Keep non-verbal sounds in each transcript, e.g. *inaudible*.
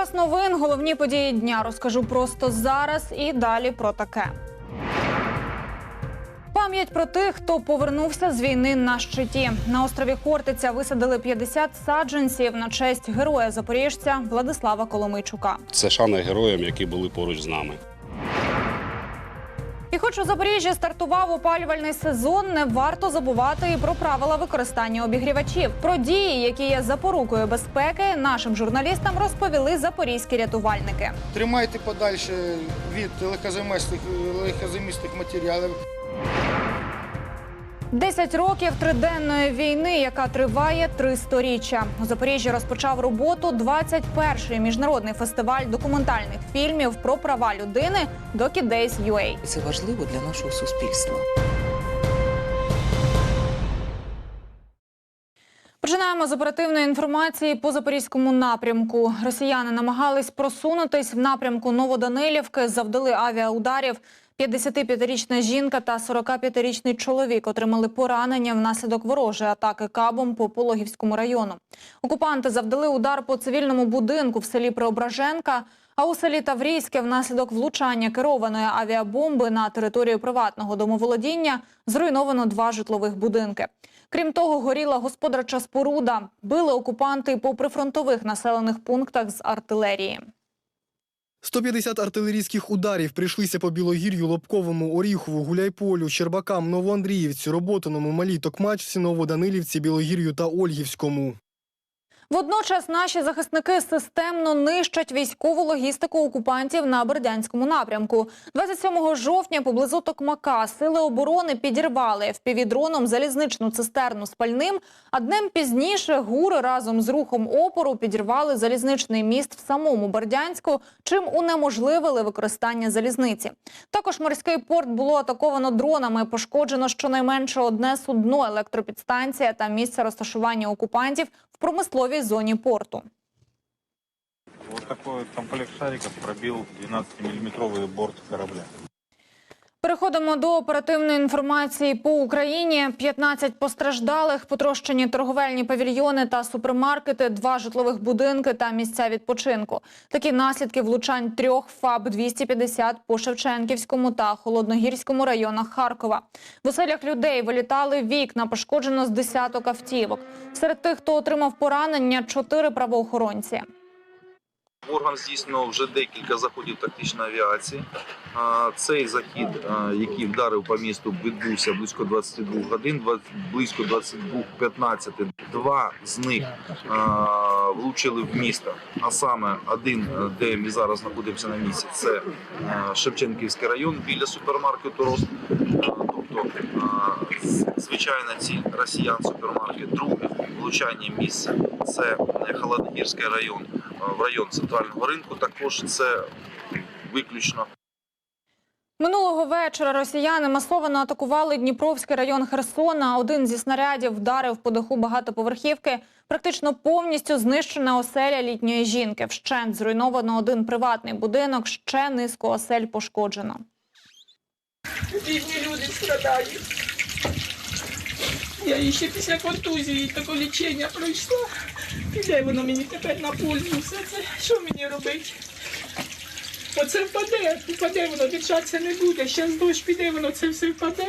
Час новин, головні події дня розкажу просто зараз і далі про таке. Пам'ять про тих, хто повернувся з війни на щиті. На острові Хортиця висадили 50 саджанців на честь героя запоріжця Владислава Коломийчука. Це шана героям, які були поруч з нами. І хоч у Запоріжжі стартував опалювальний сезон, не варто забувати і про правила використання обігрівачів. Про дії, які є запорукою безпеки, нашим журналістам розповіли запорізькі рятувальники. Тримайте подальше від легкозаймистих, матеріалів. 10 років триденної війни, яка триває три сторіччя. У Запоріжжі розпочав роботу 21-й міжнародний фестиваль документальних фільмів про права людини Doki Days UA. Це важливо для нашого суспільства. Починаємо з оперативної інформації по запорізькому напрямку. Росіяни намагались просунутись в напрямку Новоданилівки, завдали авіаударів. 55-річна жінка та 45-річний чоловік отримали поранення внаслідок ворожої атаки кабом по Пологівському району. Окупанти завдали удар по цивільному будинку в селі Преображенка, а у селі Таврійське внаслідок влучання керованої авіабомби на територію приватного домоволодіння зруйновано два житлових будинки. Крім того, горіла господарча споруда. Били окупанти по прифронтових населених пунктах з артилерії. 150 артилерійських ударів прийшлися по Білогір'ю, Лобковому, Оріхову, Гуляйполю, Щербакам, Новоандріївці, Роботиному, Малій Токмачці, Новоданилівці, Білогір'ю та Ольгівському. Водночас наші захисники системно нищать військову логістику окупантів на Бердянському напрямку. 27 жовтня поблизу Токмака сили оборони підірвали впівдроном залізничну цистерну з пальним, а днем пізніше гури разом з рухом опору підірвали залізничний міст в самому Бердянську, чим унеможливили використання залізниці. Також морський порт було атаковано дронами. Пошкоджено щонайменше одне судно, електропідстанція та місце розташування окупантів промисловій зоні порту. Такой вот комплект шариков пробил 12-миллиметровый борт корабля. Переходимо до оперативної інформації по Україні. 15 постраждалих, потрощені торговельні павільйони та супермаркети, два житлових будинки та місця відпочинку. Такі наслідки влучань трьох ФАБ 250 по Шевченківському та Холодногірському районах Харкова. В оселях людей вилітали вікна, пошкоджено з десяток автівок. Серед тих, хто отримав поранення, чотири правоохоронці. Орган здійснював вже декілька заходів тактичної авіації. Цей захід, який вдарив по місту, відбувся близько 22 годин, близько 22.15. Два з них влучили в місто. А саме один, де ми зараз знаходимося на місці, це Шевченківський район біля супермаркету Рост. Тобто, а, з- звичайна ціль росіян супермаркет. Друге влучання місця це Холодногірський район в район центрального ринку. Також це виключно Минулого вечора росіяни масово атакували Дніпровський район Херсона. Один зі снарядів вдарив по даху багатоповерхівки. Практично повністю знищена оселя літньої жінки. Вщент зруйновано один приватний будинок, ще низку осель пошкоджено. Бідні люди страдають. Я ще після контузії таке лічення пройшла. Піде воно мені тепер на пользу все це? Що мені робити? Оце впаде, впаде воно, дичатися не буде. Зараз дощ піде, воно це все впаде.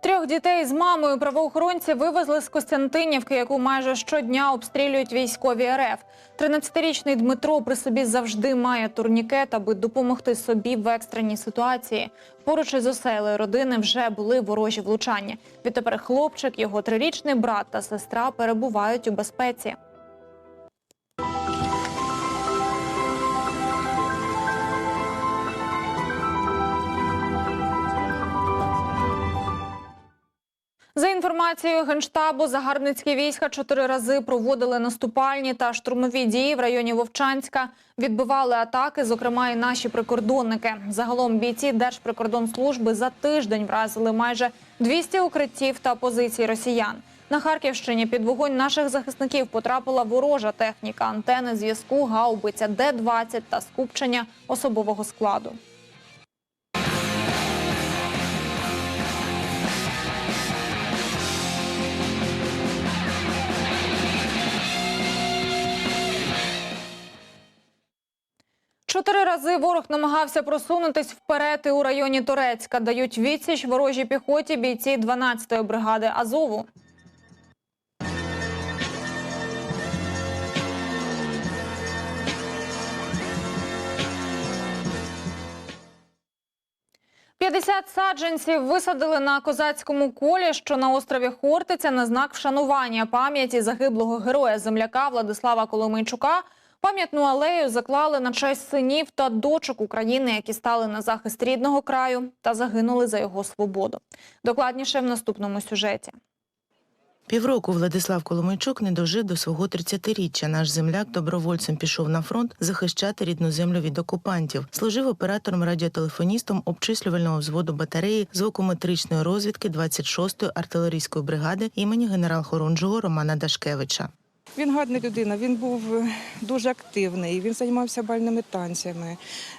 Трьох дітей з мамою правоохоронці вивезли з Костянтинівки, яку майже щодня обстрілюють військові РФ. 13-річний Дмитро при собі завжди має турнікет, аби допомогти собі в екстреній ситуації. Поруч із оселею родини вже були ворожі влучання. Відтепер хлопчик, його трирічний брат та сестра перебувають у безпеці. За інформацією генштабу, загарбницькі війська чотири рази проводили наступальні та штурмові дії в районі Вовчанська. Відбивали атаки, зокрема і наші прикордонники. Загалом бійці Держприкордонслужби за тиждень вразили майже 200 укриттів та позицій росіян. На Харківщині під вогонь наших захисників потрапила ворожа техніка, антени зв'язку, гаубиця Д-20 та скупчення особового складу. Чотири рази ворог намагався просунутись вперед і у районі Торецька. Дають відсіч ворожій піхоті бійці 12-ї бригади Азову. П'ятдесят саджанців висадили на козацькому колі, що на острові Хортиця на знак вшанування пам'яті загиблого героя земляка Владислава Коломийчука. Пам'ятну алею заклали на честь синів та дочок України, які стали на захист рідного краю та загинули за його свободу. Докладніше в наступному сюжеті. Півроку Владислав Коломийчук не дожив до свого 30-річчя. Наш земляк добровольцем пішов на фронт захищати рідну землю від окупантів. Служив оператором радіотелефоністом обчислювального взводу батареї звукометричної розвідки 26-ї артилерійської бригади імені генерал-хорунжого Романа Дашкевича. Він гарна людина, він був е, дуже активний, він займався бальними танцями,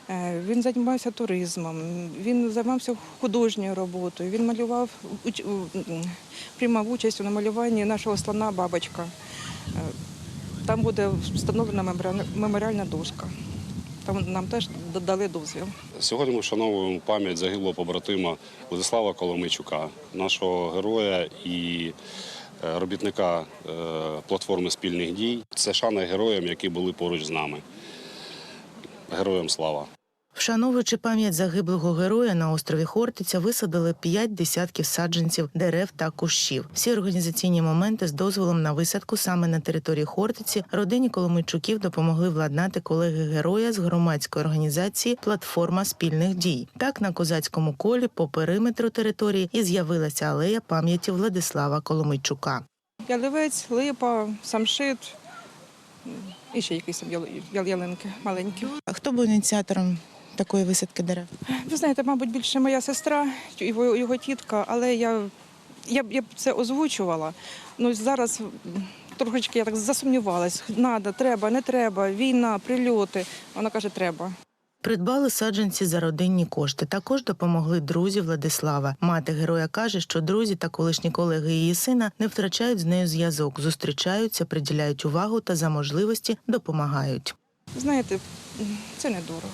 е, він займався туризмом, він займався художньою роботою, він малював, приймав участь у намалюванні нашого слона бабочка. Е, Там буде встановлена меморіальна- дошка. Там нам теж дали дозвіл. Сьогодні ми вшановуємо пам'ять загиблого побратима Владислава Коломийчука, нашого героя і робітника е, платформи спільних дій. Це шана героям, які були поруч з нами. Героям слава! Вшановуючи пам'ять загиблого героя на острові Хортиця, висадили п'ять десятків саджанців дерев та кущів. Всі організаційні моменти з дозволом на висадку саме на території Хортиці родині Коломийчуків допомогли владнати колеги героя з громадської організації Платформа спільних дій. Так на козацькому колі по периметру території і з'явилася алея пам'яті Владислава Коломийчука. Ялівець, липа, самшит і ще якісь ялинки маленькі. А хто був ініціатором такої висадки дерев? Ви знаєте, мабуть, більше моя сестра, його, його тітка, але я, я, б- я б це озвучувала. Ну зараз трошечки я так засумнівалась. Надо, треба, не треба, війна, прильоти. Вона каже, треба. Придбали саджанці за родинні кошти. Також допомогли друзі Владислава. Мати героя каже, що друзі та колишні колеги її сина не втрачають з нею зв'язок, зустрічаються, приділяють увагу та за можливості допомагають. Знаєте, це недорого.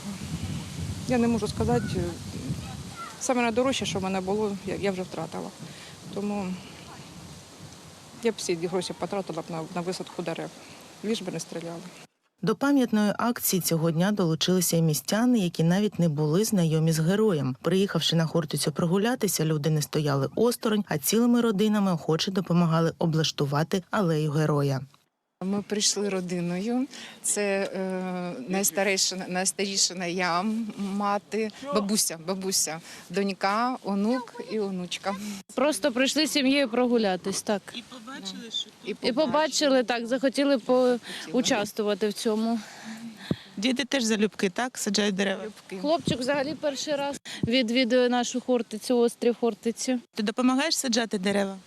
Я не можу сказати. е, Саме найдорожче, що в мене було, я, вже втратила. Тому я б всі гроші потратила б на, на висадку дерев, ліж би не стріляли. До пам'ятної акції цього дня долучилися й містяни, які навіть не були знайомі з героєм. Приїхавши на Хортицю прогулятися, люди не стояли осторонь, а цілими родинами охоче допомагали облаштувати алею героя. Ми прийшли родиною. Це е, найстаріша, найстаріша я, мати, бабуся, бабуся, донька, онук і онучка. Просто прийшли з сім'єю прогулятись, так. І І побачили так, захотіли поучаствувати в цьому. Діти теж залюбки, так саджають дерева. Любки. Хлопчик взагалі перший раз відвідує нашу хортицю, острів Хортицю. Ти допомагаєш саджати дерева?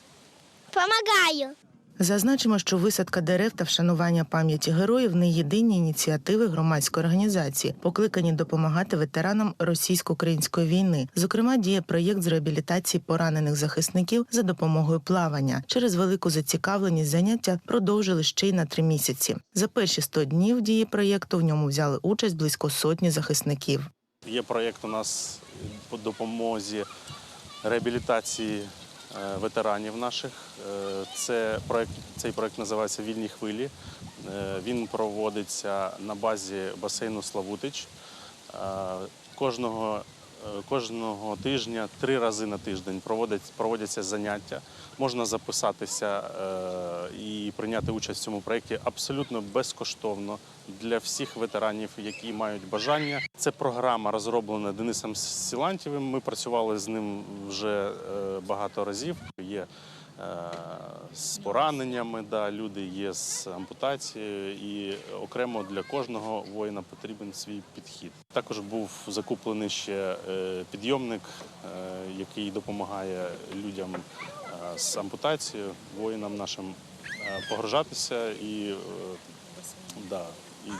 Помогаю. Зазначимо, що висадка дерев та вшанування пам'яті героїв не єдині ініціативи громадської організації, покликані допомагати ветеранам російсько-української війни. Зокрема, діє проєкт з реабілітації поранених захисників за допомогою плавання. Через велику зацікавленість заняття продовжили ще й на три місяці. За перші 100 днів дії проєкту в ньому взяли участь близько сотні захисників. Є проєкт у нас по допомозі реабілітації ветеранів наших. Е, Це проект, цей проект називається Вільні хвилі. Е, Він проводиться на базі басейну Славутич. Е, Кожного, е, кожного тижня, три рази на тиждень проводять- проводяться заняття. Можна записатися е, і прийняти участь в цьому проєкті абсолютно безкоштовно для всіх ветеранів, які мають бажання. Це програма розроблена Денисом Сілантєвим. Ми працювали з ним вже е, багато разів. Є з пораненнями, да, люди є з ампутацією, і окремо для кожного воїна потрібен свій підхід. Також був закуплений ще е, підйомник, е, який допомагає людям е, з ампутацією, воїнам нашим е, погружатися і, е, да, і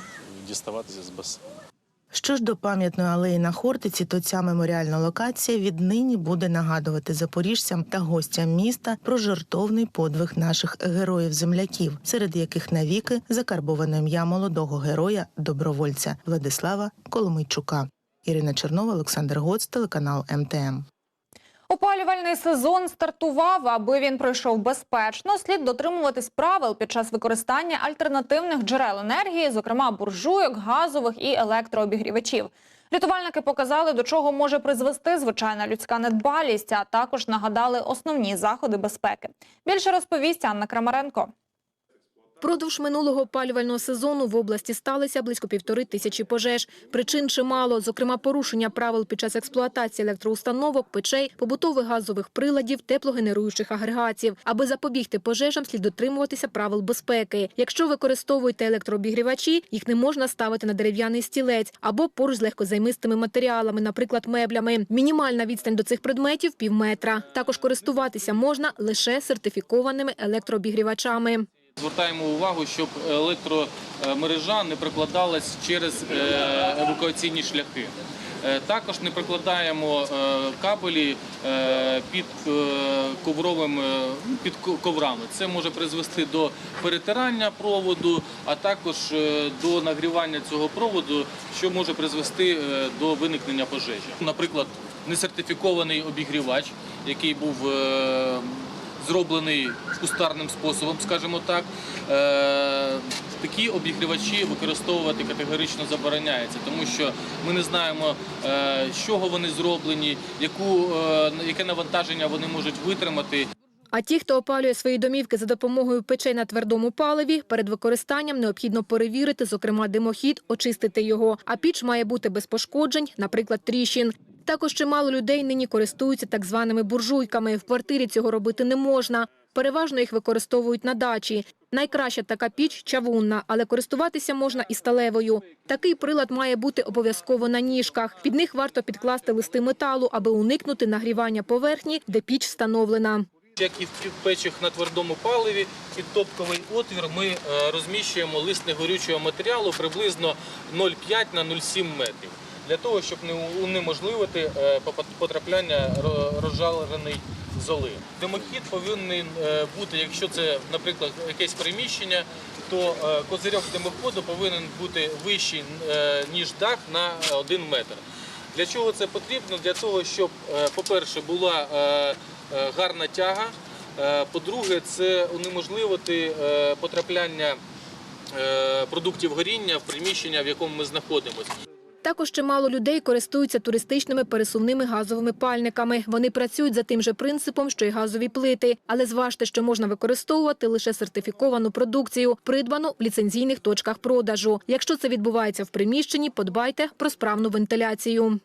діставатися з басейну. Що ж до пам'ятної алеї на Хортиці, то ця меморіальна локація віднині буде нагадувати запоріжцям та гостям міста про жертовний подвиг наших героїв-земляків, серед яких навіки закарбоване ім'я молодого героя добровольця Владислава Коломийчука. Ірина Чернова, Олександр Гоц, телеканал МТМ. Опалювальний сезон стартував. Аби він пройшов безпечно, слід дотримуватись правил під час використання альтернативних джерел енергії, зокрема буржуйок, газових і електрообігрівачів. Рятувальники показали, до чого може призвести звичайна людська недбалість, а також нагадали основні заходи безпеки. Більше розповість Анна Крамаренко. Впродовж минулого опалювального сезону в області сталося близько півтори тисячі пожеж. Причин чимало, зокрема порушення правил під час експлуатації електроустановок, печей, побутових газових приладів, теплогенеруючих агрегатів. Аби запобігти пожежам, слід дотримуватися правил безпеки. Якщо використовуєте електрообігрівачі, їх не можна ставити на дерев'яний стілець або поруч з легкозаймистими матеріалами, наприклад, меблями. Мінімальна відстань до цих предметів – півметра. Також користуватися можна лише сертифікованими електрообігрівачами. Звертаємо увагу, щоб електромережа не прокладалась через е, евакуаційні шляхи. Е, Також не прокладаємо е, кабелі під ковровим під коврами. Це може призвести до перетирання проводу, а також до нагрівання цього проводу, що може призвести до виникнення пожежі. Наприклад, несертифікований обігрівач, який був зроблений кустарним способом, скажімо так. Е, Такі обігрівачі використовувати категорично забороняється, тому що ми не знаємо, е, з чого вони зроблені, е, яке навантаження вони можуть витримати. А ті, хто опалює свої домівки за допомогою печей на твердому паливі, перед використанням необхідно перевірити, зокрема, димохід, очистити його. А піч має бути без пошкоджень, наприклад, тріщин. Також чимало людей нині користуються так званими буржуйками. В квартирі цього робити не можна. Переважно їх використовують на дачі. Найкраща така піч чавунна, але користуватися можна і сталевою. Такий прилад має бути обов'язково на ніжках. Під них варто підкласти листи металу, аби уникнути нагрівання поверхні, де піч встановлена. Як і в печах на твердому паливі, під топковий отвір ми е, розміщуємо лист негорючого матеріалу приблизно 0,5 на 0,7 метрів. Для того, щоб не унеможливити е, потрапляння ро- розжареної золи. Димохід повинен е, бути, якщо це, наприклад, якесь приміщення, то е, козирьок димоходу повинен бути вищий, ніж дах на 1 метр. Для чого це потрібно? Для того, щоб, по-перше, була гарна тяга. По-друге, це унеможливити потрапляння продуктів горіння в приміщення, в якому ми знаходимося. Також чимало людей користуються туристичними пересувними газовими пальниками. Вони працюють за тим же принципом, що й газові плити. Але зважте, що можна використовувати лише сертифіковану продукцію, придбану в ліцензійних точках продажу. Якщо це відбувається в приміщенні, подбайте про справну вентиляцію.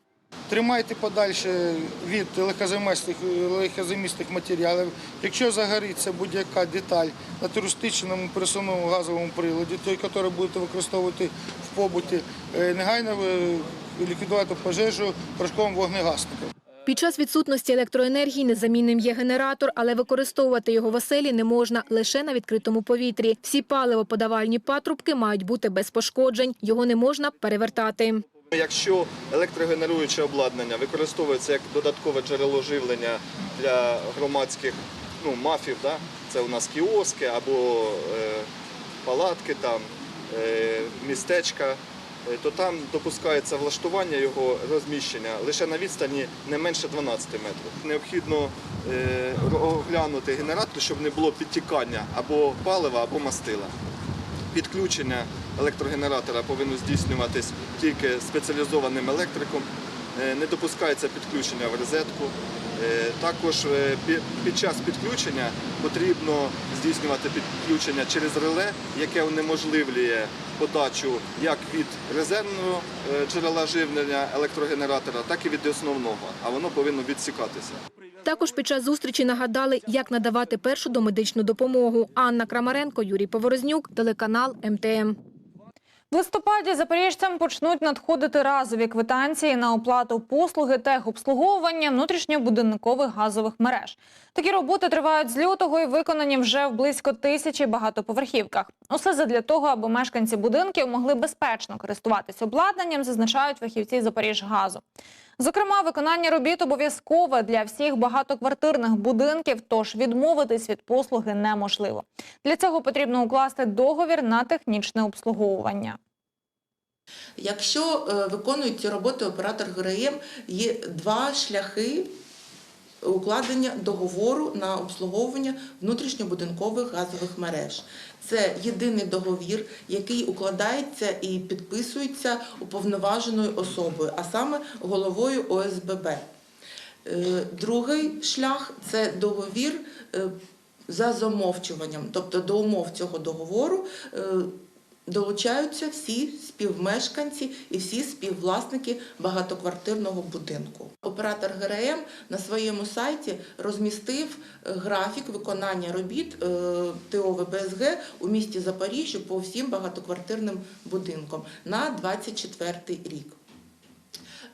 Тримайте подальше від легкозаймистих, матеріалів. Якщо загориться будь-яка деталь на туристичному пересувному газовому приладі, той, який будете використовувати в побуті, е, негайно е, ліквідувати пожежу порошковим вогнегасником. Під час відсутності електроенергії незамінним є генератор, але використовувати його в оселі не можна лише на відкритому повітрі. Всі паливоподавальні патрубки мають бути без пошкоджень. Його не можна перевертати. Якщо електрогенеруюче обладнання використовується як додаткове джерело живлення для громадських ну, мафів, да? це у нас кіоски або е, палатки, там, е, містечка, е, то там допускається влаштування його розміщення лише на відстані не менше 12 метрів. Необхідно е, оглянути генератор, щоб не було підтікання або палива, або мастила. Підключення електрогенератора повинно здійснюватись тільки спеціалізованим електриком. Е, Не допускається підключення в розетку. Е, Також е, під час підключення потрібно здійснювати підключення через реле, яке унеможливлює подачу як від резервного джерела живлення електрогенератора, так і від основного, а воно повинно відсікатися. Також під час зустрічі нагадали, як надавати першу домедичну допомогу. Анна Крамаренко, Юрій Поворознюк, телеканал МТМ. В листопаді запоріжцям почнуть надходити разові квитанції на оплату послуги техобслуговування внутрішньобудинкових газових мереж. Такі роботи тривають з лютого і виконані вже в близько тисячі багатоповерхівках. Усе задля того, аби мешканці будинків могли безпечно користуватись обладнанням, зазначають фахівці Запоріжгазу. Зокрема, виконання робіт обов'язкове для всіх багатоквартирних будинків, тож відмовитись від послуги неможливо. Для цього потрібно укласти договір на технічне обслуговування. Якщо е, виконують ці роботи оператор ГРМ, є два шляхи укладення договору на обслуговування внутрішньобудинкових газових мереж. Це єдиний договір, який укладається і підписується уповноваженою особою, а саме головою ОСББ. Е, Другий шлях це договір е, за замовчуванням, тобто до умов цього договору е, долучаються всі співмешканці і всі співвласники багатоквартирного будинку. Оператор ГРМ на своєму сайті розмістив е, графік виконання робіт е, ТО ВБСГ у місті Запоріжжя по всім багатоквартирним будинкам на 24 рік.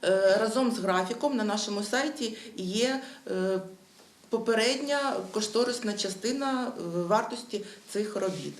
Е, Разом з графіком на нашому сайті є попередня кошторисна частина вартості цих робіт.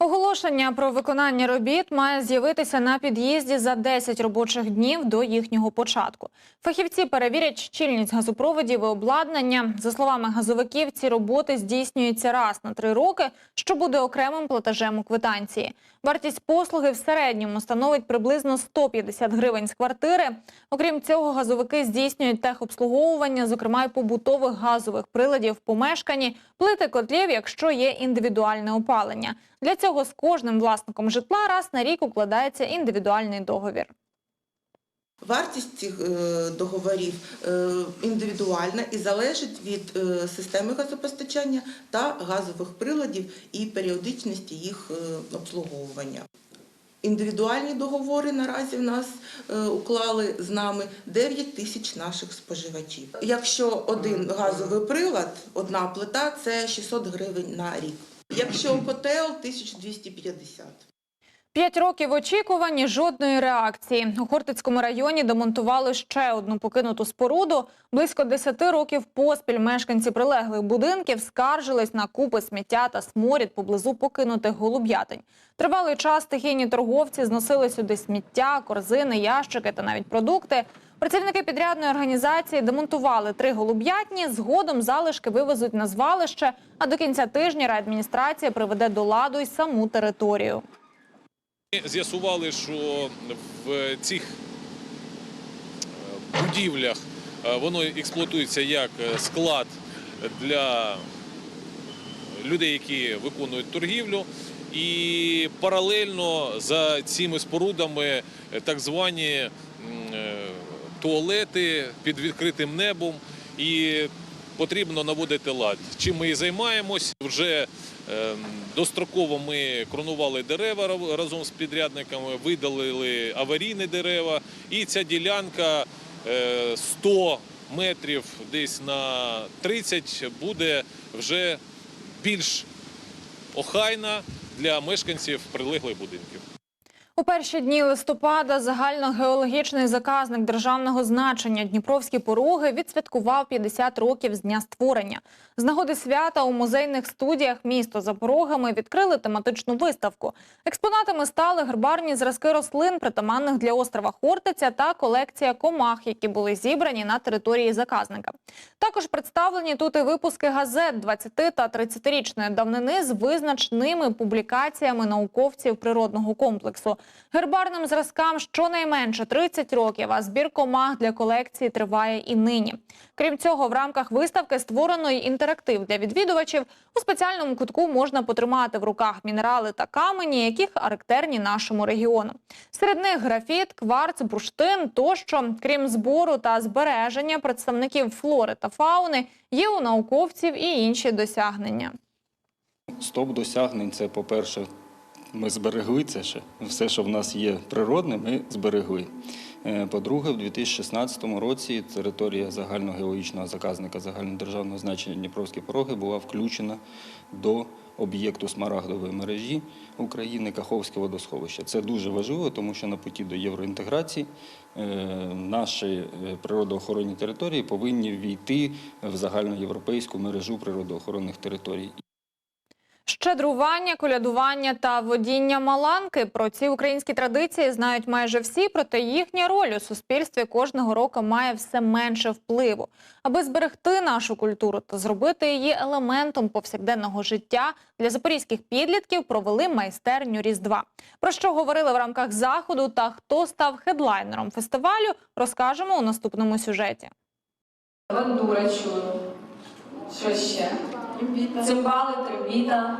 Оголошення про виконання робіт має з'явитися на під'їзді за 10 робочих днів до їхнього початку. Фахівці перевірять щільність газопроводів і обладнання. За словами газовиків, ці роботи здійснюються раз на три роки, що буде окремим платежем у квитанції. Вартість послуги в середньому становить приблизно 150 гривень з квартири. Окрім цього, газовики здійснюють техобслуговування, зокрема й побутових газових приладів в помешканні, плити котлів, якщо є індивідуальне опалення. Для цього з кожним власником житла раз на рік укладається індивідуальний договір. Вартість цих е, договорів е, індивідуальна і залежить від е, системи газопостачання та газових приладів і періодичності їх обслуговування. Індивідуальні договори наразі в нас уклали з нами 9 тисяч наших споживачів. Якщо один газовий прилад, одна плита це 600 гривень на рік. Якщо котел 1250. П'ять років очікувань жодної реакції. У Хортицькому районі демонтували ще одну покинуту споруду. Близько 10 років поспіль мешканці прилеглих будинків скаржились на купи сміття та сморід поблизу покинутих голуб'ятень. Тривалий час стихійні торговці зносили сюди сміття, корзини, ящики та навіть продукти. Працівники підрядної організації демонтували три голуб'ятні. Згодом залишки вивезуть на звалище. А до кінця тижня райадміністрація приведе до ладу й саму територію. Ми З'ясували, що в цих е, будівлях е, воно експлуатується як е, склад для людей, які виконують торгівлю. І паралельно за цими спорудами так звані туалети під відкритим небом. І потрібно наводити лад. Чим ми і займаємось. Вже е, достроково ми кронували дерева разом з підрядниками, видалили аварійні дерева. І ця ділянка е, 100 метрів десь на 30 буде вже більш охайна для мешканців прилеглих будинків. У перші дні листопада загальногеологічний заказник державного значення Дніпровські пороги відсвяткував 50 років з дня створення. З нагоди свята у музейних студіях місто за порогами відкрили тематичну виставку. Експонатами стали гербарні зразки рослин, притаманних для острова Хортиця, та колекція комах, які були зібрані на території заказника. Також представлені тут і випуски газет 20 та 30-річної давнини з визначними публікаціями науковців природного комплексу. Гербарним зразкам щонайменше 30 років, а збір комах для колекції триває і нині. Крім цього, в рамках виставки створено й інтерактив для відвідувачів. У спеціальному кутку можна потримати в руках мінерали та камені, які характерні нашому регіону. Серед них графіт, кварц, бурштин тощо. Крім збору та збереження представників флори та фауни, є у науковців і інші досягнення. Стоп досягнень це, по-перше, ми зберегли це ще. Все, що в нас є природне, ми зберегли. Е, По-друге, в 2016 році територія загальногеологічного заказника загальнодержавного значення Дніпровські пороги була включена до об'єкту смарагдової мережі України Каховське водосховище. Це дуже важливо, тому що на путі до євроінтеграції е, наші е, природоохоронні території повинні війти в загальноєвропейську мережу природоохоронних територій. Щедрування, колядування та водіння маланки про ці українські традиції знають майже всі, проте їхня роль у суспільстві кожного року має все менше впливу. Аби зберегти нашу культуру та зробити її елементом повсякденного життя, для запорізьких підлітків провели майстерню Різдва. Про що говорили в рамках заходу та хто став хедлайнером фестивалю, розкажемо у наступному сюжеті. Бандура чую. Що ще? Цимбали, трембіта.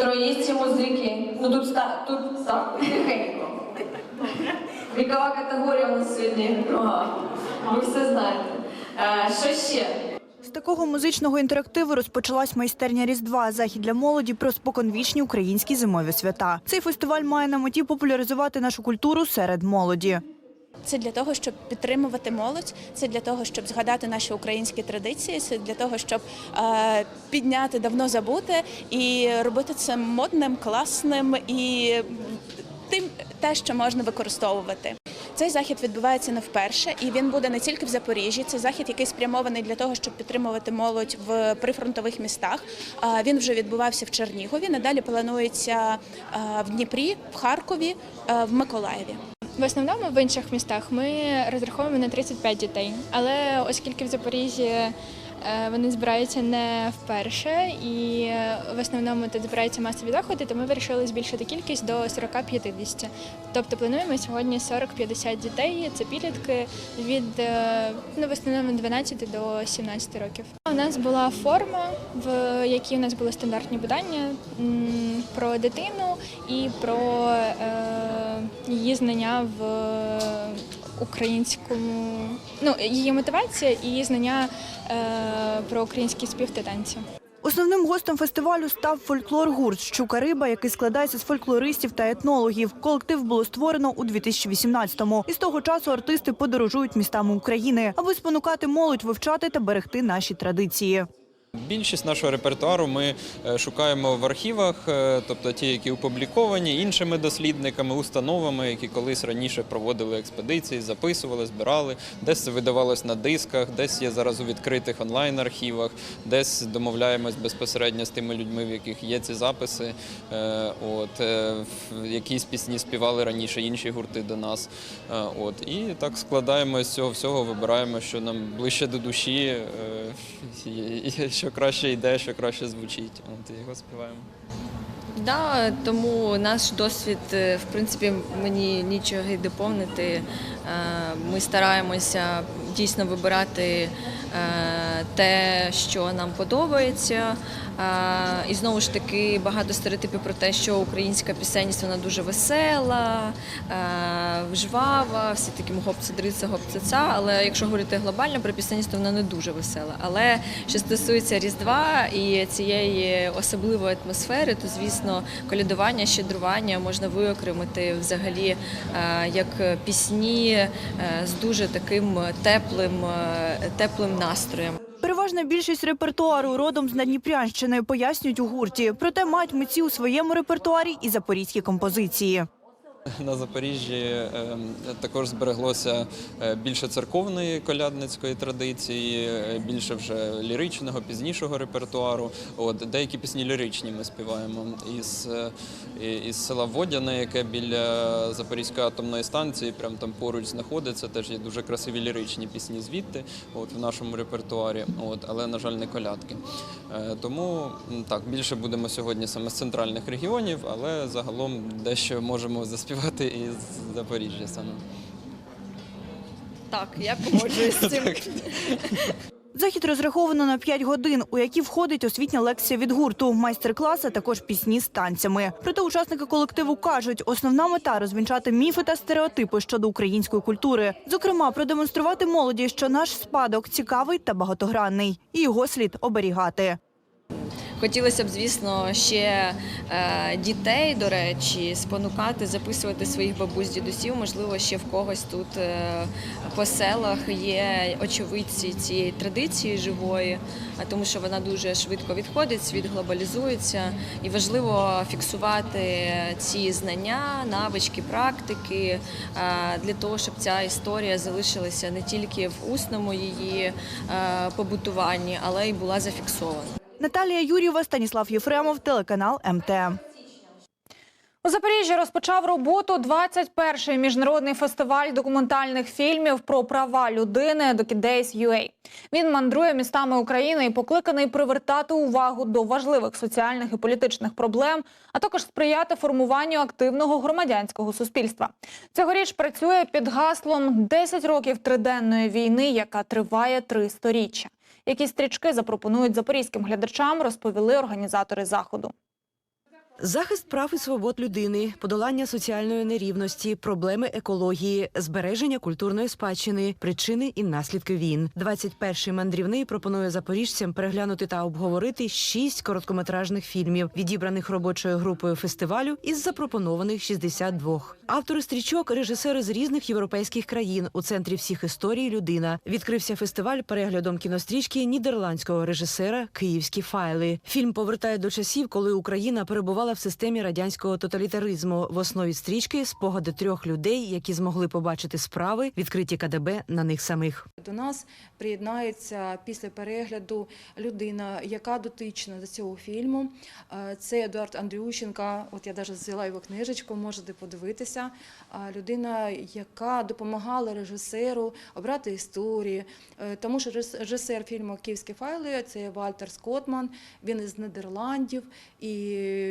Троїсті музики. Ну тут ста тут так, тихенько. Вікова категорія у нас сьогодні. Ви все знаєте. Е, Що ще? З такого музичного інтерактиву розпочалась майстерня Різдва, захід для молоді про споконвічні українські зимові свята. Цей фестиваль має на меті популяризувати нашу культуру серед молоді. Це для того, щоб підтримувати молодь, це для того, щоб згадати наші українські традиції, це для того, щоб е, підняти давно забуте і робити це модним, класним і тим, те, що можна використовувати. Цей захід відбувається не вперше, і він буде не тільки в Запоріжжі. Це захід, який спрямований для того, щоб підтримувати молодь в прифронтових містах. Він вже відбувався в Чернігові. Надалі планується в Дніпрі, в Харкові, в Миколаєві. В основному в інших містах ми розраховуємо на 35 дітей, але оскільки в Запоріжжі вони збираються не вперше і е, в основному тут збираються масові заходи, то ми вирішили збільшити кількість до 40-50. Тобто плануємо сьогодні 40-50 дітей. Це підлітки від е, ну, в основному 12 до 17 років. У нас була форма, в якій у нас були стандартні питання про дитину і про е, її знання в українському, ну її мотивація і знання е, про український спів та танці. Основним гостем фестивалю став фольклор-гурт Щука риба, який складається з фольклористів та етнологів. Колектив було створено у 2018-му. І з того часу артисти подорожують містами України, аби спонукати молодь вивчати та берегти наші традиції. Більшість нашого репертуару ми е, шукаємо в архівах, е, тобто ті, які опубліковані іншими дослідниками, установами, які колись раніше проводили експедиції, записували, збирали. Десь це видавалось на дисках, десь є зараз у відкритих онлайн-архівах, десь домовляємось безпосередньо з тими людьми, в яких є ці записи. Е, От якісь пісні співали раніше інші гурти до нас. От і так складаємо з цього всього, вибираємо, що нам ближче до душі, *laughs* що краще йде, що краще звучить. От його співаємо. Да, тому наш досвід, е, в принципі, мені нічого й доповнити. Е, Ми стараємося дійсно вибирати е, те, що нам подобається. Е, І знову ж таки багато стереотипів про те, що українська пісенність вона дуже весела, жвава, всі такі гопце дриця. Але якщо говорити глобально про пісенність, то вона не дуже весела. Але що стосується Різдва і цієї особливої атмосфери, то звісно колядування, щедрування можна виокремити взагалі як пісні е, з дуже таким теплим, е, теплим настроєм. Переважна більшість репертуару родом з Надніпрянщини, пояснюють у гурті. Проте мають митці у своєму репертуарі і запорізькі композиції. *laughs* На Запоріжжі е, також збереглося е, більше церковної колядницької традиції, е, більше вже ліричного, пізнішого репертуару. От деякі пісні ліричні ми співаємо із, е, із села Водяне, яке біля Запорізької атомної станції, прямо там поруч знаходиться. Теж є дуже красиві ліричні пісні звідти, от в нашому репертуарі. От, але на жаль, не колядки. Тому так більше будемо сьогодні саме з центральних регіонів, але загалом дещо можемо заспівати із Запоріжжя саме. Так, я погоджуюсь з цим. *laughs* Захід розраховано на 5 годин, у які входить освітня лекція від гурту, майстер-клас, а також пісні з танцями. Проте учасники колективу кажуть, основна мета розвінчати міфи та стереотипи щодо української культури. Зокрема, продемонструвати молоді, що наш спадок цікавий та багатогранний, і його слід оберігати. Хотілося б, звісно, ще е, дітей, до речі, спонукати, записувати своїх бабусь, дідусів. Можливо, ще в когось тут е, по селах є очевидці цієї традиції живої, тому що вона дуже швидко відходить, світ глобалізується, і важливо фіксувати ці знання, навички, практики е, для того, щоб ця історія залишилася не тільки в усному її побутуванні, але й була зафіксована. Наталія Юрєва, Станіслав Єфремов, телеканал МТ. У Запоріжжі розпочав роботу 21-й міжнародний фестиваль документальних фільмів про права людини Days UA. Він мандрує містами України і покликаний привертати увагу до важливих соціальних і політичних проблем, а також сприяти формуванню активного громадянського суспільства. Цьогоріч працює під гаслом «10 років триденної війни, яка триває три сторіччя. Які стрічки запропонують запорізьким глядачам, розповіли організатори заходу. Захист прав і свобод людини, подолання соціальної нерівності, проблеми екології, збереження культурної спадщини, причини і наслідки війн. 21-й мандрівний пропонує запоріжцям переглянути та обговорити шість короткометражних фільмів, відібраних робочою групою фестивалю із запропонованих 62. Автори стрічок режисери з різних європейських країн у центрі всіх історій людина. Відкрився фестиваль переглядом кінострічки нідерландського режисера Київські файли. Фільм повертає до часів, коли Україна перебувала в системі радянського тоталітаризму. В основі стрічки спогади трьох людей, які змогли побачити справи, відкриті КДБ на них самих. До нас приєднається після перегляду людина, яка дотична до цього фільму. Е, Це Едуард Андрющенка. От я навіть взяла його книжечку, можете подивитися. Людина, яка допомагала режисеру обрати історії, Е, тому що режисер фільму Київські файли це Вальтер Скотман. Він із Нідерландів, і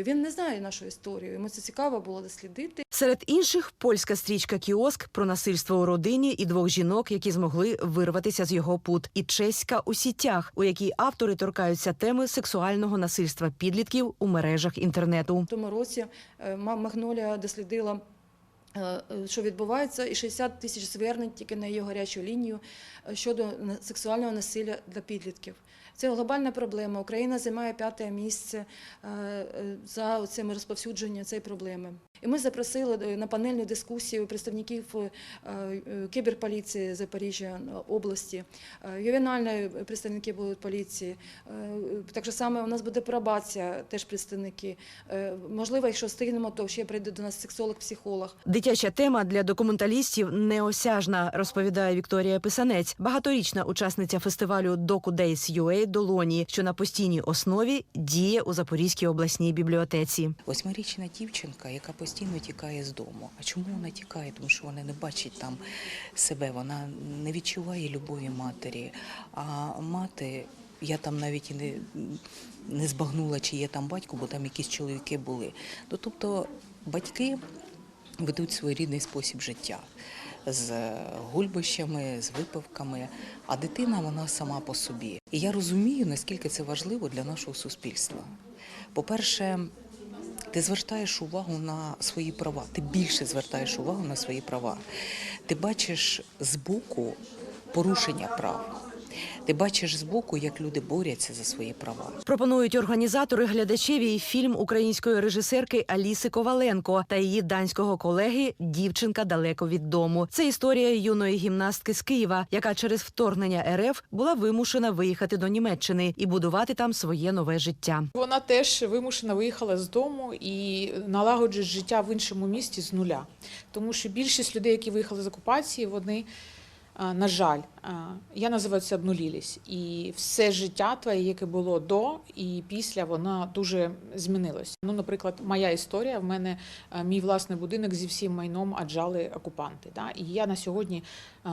він не знає нашу історію. Йому це цікаво було дослідити. Серед інших польська стрічка Кіоск про насильство у родині і двох жінок, які змогли вирватися з його пут, і чеська у сітях, у якій автори торкаються теми сексуального насильства підлітків у мережах інтернету. В тому році е, Ма- Магнолія дослідила. е, е, Що відбувається, і 60 тисяч звернень тільки на її гарячу лінію щодо сексуального насилля для підлітків. Це глобальна проблема. Україна займає п'яте місце е, е, за цим розповсюдженням цієї проблеми. І ми запросили е, на панельну дискусію представників е, е, кіберполіції Запоріжжя області, ювенальні представники будуть поліції. Так же саме у нас буде пробація, теж представники. Можливо, якщо встигнемо, то ще прийде до нас сексолог-психолог. Дитяча тема для документалістів неосяжна, розповідає Вікторія Писанець, багаторічна учасниця фестивалю Docu Days UA Долоні, що на постійній основі діє у Запорізькій обласній бібліотеці. Восьмирічна дівчинка, яка постійно тікає з дому. А чому вона тікає? Тому що вона не бачить там себе, вона не відчуває любові матері. А мати, я там навіть і не, не збагнула, чи є там батько, бо там якісь чоловіки були. Ну, тобто батьки ведуть своєрідний спосіб життя. З гульбищами, з випивками, а дитина вона сама по собі. І я розумію, наскільки це важливо для нашого суспільства. По-перше, ти звертаєш увагу на свої права, ти більше звертаєш увагу на свої права. Ти бачиш збоку порушення прав. Ти бачиш збоку, як люди борються за свої права. Пропонують організатори глядачеві і фільм української режисерки Аліси Коваленко та її данського колеги Дівчинка далеко від дому. Це історія юної гімнастки з Києва, яка через вторгнення РФ була вимушена виїхати до Німеччини і будувати там своє нове життя. Вона теж вимушена виїхала з дому і налагоджує життя в іншому місті з нуля. Тому що більшість людей, які виїхали з окупації, вони, на жаль, я називаю це обнулілись. І все життя твоє, яке було до і після, воно дуже змінилось. Ну, наприклад, моя історія. В мене мій власний будинок зі всім майном аджали окупанти. Да? І я на сьогодні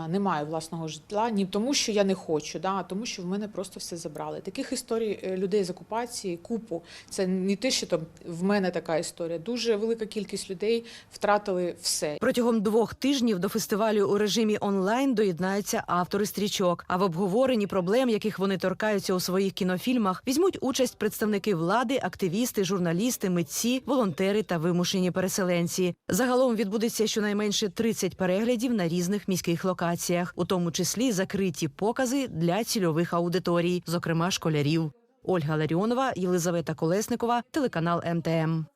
не маю власного житла, ні тому, що я не хочу, да, а тому, що в мене просто все забрали. Таких історій е, людей з окупації купу. Це не те, що там в мене така історія. Дуже велика кількість людей втратили все. Протягом двох тижнів до фестивалю у режимі онлайн доєднаються автори стрічок. А в обговоренні проблем, яких вони торкаються у своїх кінофільмах, візьмуть участь представники влади, активісти, журналісти, митці, волонтери та вимушені переселенці. Загалом відбудеться щонайменше 30 переглядів на різних міських локаціях, у тому числі закриті покази для цільових аудиторій, зокрема школярів. Ольга Ларіонова, Єлизавета Колесникова, телеканал МТМ.